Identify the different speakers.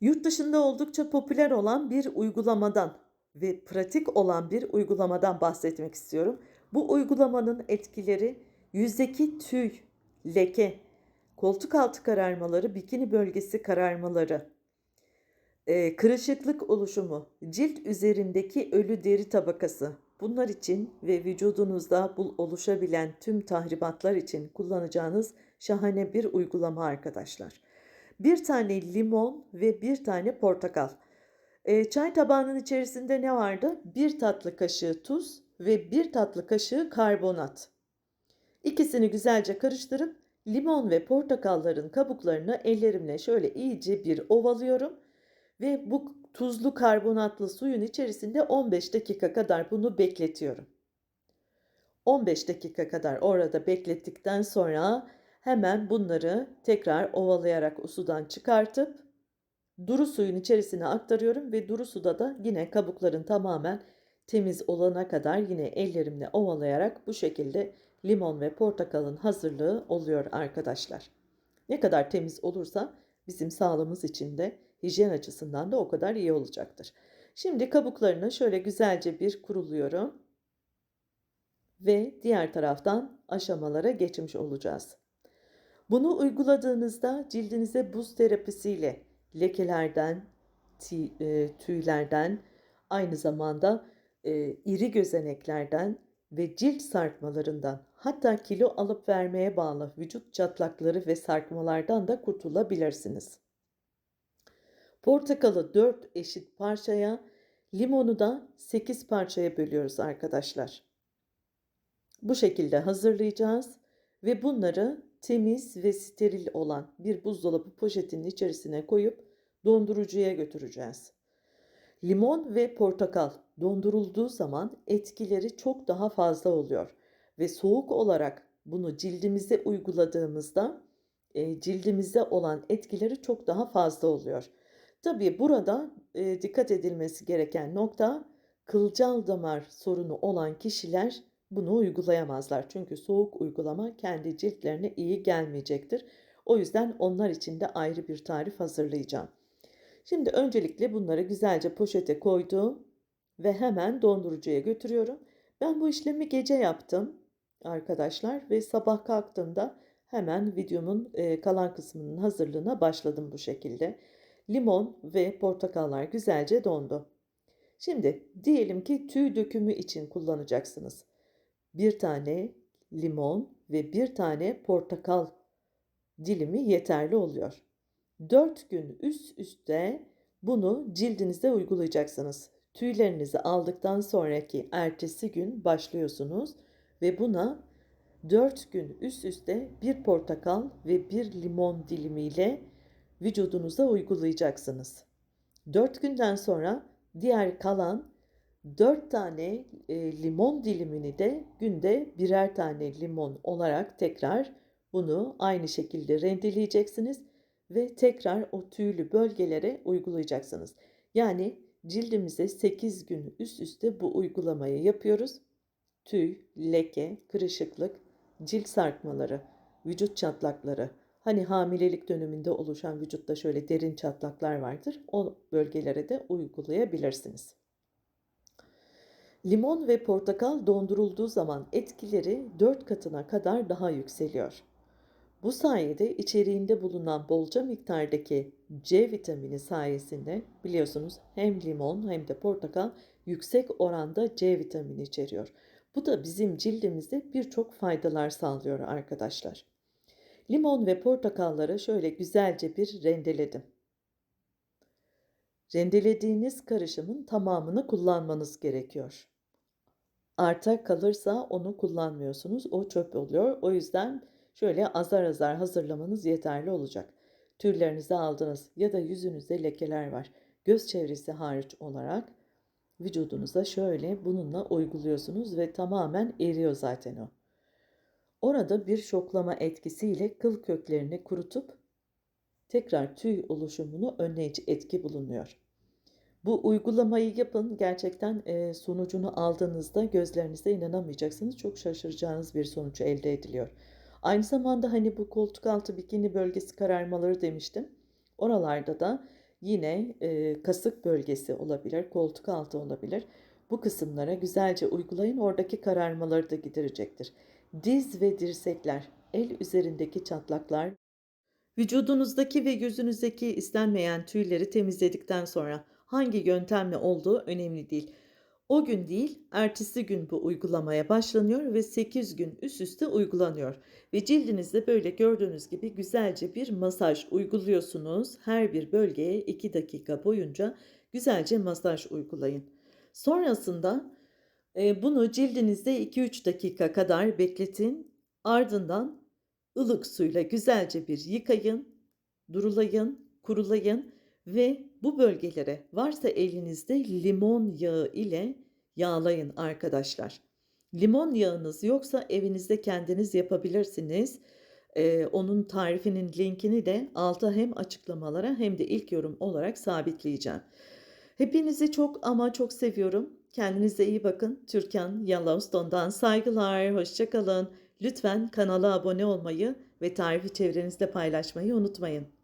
Speaker 1: Yurt dışında oldukça popüler olan bir uygulamadan ve pratik olan bir uygulamadan bahsetmek istiyorum. Bu uygulamanın etkileri yüzdeki tüy, leke, koltuk altı kararmaları, bikini bölgesi kararmaları, eee, kırışıklık oluşumu, cilt üzerindeki ölü deri tabakası bunlar için ve vücudunuzda bu oluşabilen tüm tahribatlar için kullanacağınız şahane bir uygulama arkadaşlar. Bir tane limon ve bir tane portakal. Eee, çay tabağının içerisinde ne vardı? Bir tatlı kaşığı tuz ve bir tatlı kaşığı karbonat. İkisini güzelce karıştırıp limon ve portakalların kabuklarını ellerimle şöyle iyice bir ovalıyorum ve bu tuzlu karbonatlı suyun içerisinde 15 dakika kadar bunu bekletiyorum. 15 dakika kadar orada beklettikten sonra hemen bunları tekrar ovalayarak o sudan çıkartıp duru suyun içerisine aktarıyorum ve duru suda da yine kabukların tamamen temiz olana kadar yine ellerimle ovalayarak bu şekilde limon ve portakalın hazırlığı oluyor arkadaşlar. Ne kadar temiz olursa bizim sağlığımız için de hijyen açısından da o kadar iyi olacaktır. Şimdi kabuklarını şöyle güzelce bir kuruluyorum ve diğer taraftan aşamalara geçmiş olacağız. Bunu uyguladığınızda cildinize buz terapisiyle lekelerden, e, tüylerden, aynı zamanda e, iri gözeneklerden ve cilt sarkmalarından, hatta kilo alıp vermeye bağlı vücut çatlakları ve sarkmalardan da kurtulabilirsiniz. Portakalı 4 eşit parçaya, limonu da 8 parçaya bölüyoruz arkadaşlar. Bu şekilde hazırlayacağız ve bunları temiz ve steril olan bir buzdolabı poşetinin içerisine koyup dondurucuya götüreceğiz. Limon ve portakal dondurulduğu zaman etkileri çok daha fazla oluyor ve soğuk olarak bunu cildimize uyguladığımızda e, cildimize olan etkileri çok daha fazla oluyor. Tabii burada e, dikkat edilmesi gereken nokta kılcal damar sorunu olan kişiler bunu uygulayamazlar. Çünkü soğuk uygulama kendi ciltlerine iyi gelmeyecektir. O yüzden onlar için de ayrı bir tarif hazırlayacağım. Şimdi öncelikle bunları güzelce poşete koydum ve hemen dondurucuya götürüyorum. Ben bu işlemi gece yaptım arkadaşlar ve sabah kalktığımda hemen videomun e, kalan kısmının hazırlığına başladım bu şekilde. Limon ve portakallar güzelce dondu. Şimdi diyelim ki tüy dökümü için kullanacaksınız. Bir tane limon ve bir tane portakal dilimi yeterli oluyor. 4 gün üst üste bunu cildinize uygulayacaksınız. Tüylerinizi aldıktan sonraki ertesi gün başlıyorsunuz ve buna 4 gün üst üste bir portakal ve bir limon dilimiyle vücudunuza uygulayacaksınız. 4 günden sonra diğer kalan 4 tane e, limon dilimini de günde birer tane limon olarak tekrar bunu aynı şekilde rendeleyeceksiniz ve tekrar o tüylü bölgelere uygulayacaksınız. Yani cildimize 8 gün üst üste bu uygulamayı yapıyoruz. Tüy, leke, kırışıklık, cilt sarkmaları, vücut çatlakları, hani hamilelik döneminde oluşan vücutta şöyle derin çatlaklar vardır. O bölgelere de uygulayabilirsiniz. Limon ve portakal dondurulduğu zaman etkileri 4 katına kadar daha yükseliyor. Bu sayede içeriğinde bulunan bolca miktardaki C vitamini sayesinde biliyorsunuz hem limon hem de portakal yüksek oranda C vitamini içeriyor. Bu da bizim cildimize birçok faydalar sağlıyor arkadaşlar. Limon ve portakalları şöyle güzelce bir rendeledim. Rendelediğiniz karışımın tamamını kullanmanız gerekiyor. Arta kalırsa onu kullanmıyorsunuz. O çöp oluyor. O yüzden şöyle azar azar hazırlamanız yeterli olacak. Tüllerinizi aldınız ya da yüzünüzde lekeler var. Göz çevresi hariç olarak vücudunuza şöyle bununla uyguluyorsunuz ve tamamen eriyor zaten o. Orada bir şoklama etkisiyle kıl köklerini kurutup tekrar tüy oluşumunu önleyici etki bulunuyor. Bu uygulamayı yapın. Gerçekten e, sonucunu aldığınızda gözlerinize inanamayacaksınız. Çok şaşıracağınız bir sonuç elde ediliyor. Aynı zamanda hani bu koltuk altı bikini bölgesi kararmaları demiştim. Oralarda da yine e, kasık bölgesi olabilir, koltuk altı olabilir. Bu kısımlara güzelce uygulayın. Oradaki kararmaları da giderecektir. Diz ve dirsekler, el üzerindeki çatlaklar, vücudunuzdaki ve gözünüzdeki istenmeyen tüyleri temizledikten sonra hangi yöntemle olduğu önemli değil. O gün değil, ertesi gün bu uygulamaya başlanıyor ve 8 gün üst üste uygulanıyor. Ve cildinizde böyle gördüğünüz gibi güzelce bir masaj uyguluyorsunuz. Her bir bölgeye 2 dakika boyunca güzelce masaj uygulayın. Sonrasında e, bunu cildinizde 2-3 dakika kadar bekletin. Ardından ılık suyla güzelce bir yıkayın, durulayın, kurulayın ve bu bölgelere varsa elinizde limon yağı ile yağlayın arkadaşlar. Limon yağınız yoksa evinizde kendiniz yapabilirsiniz. Ee, onun tarifinin linkini de alta hem açıklamalara hem de ilk yorum olarak sabitleyeceğim. Hepinizi çok ama çok seviyorum. Kendinize iyi bakın. Türkan Yellowstone'dan saygılar. Hoşçakalın. Lütfen kanala abone olmayı ve tarifi çevrenizde paylaşmayı unutmayın.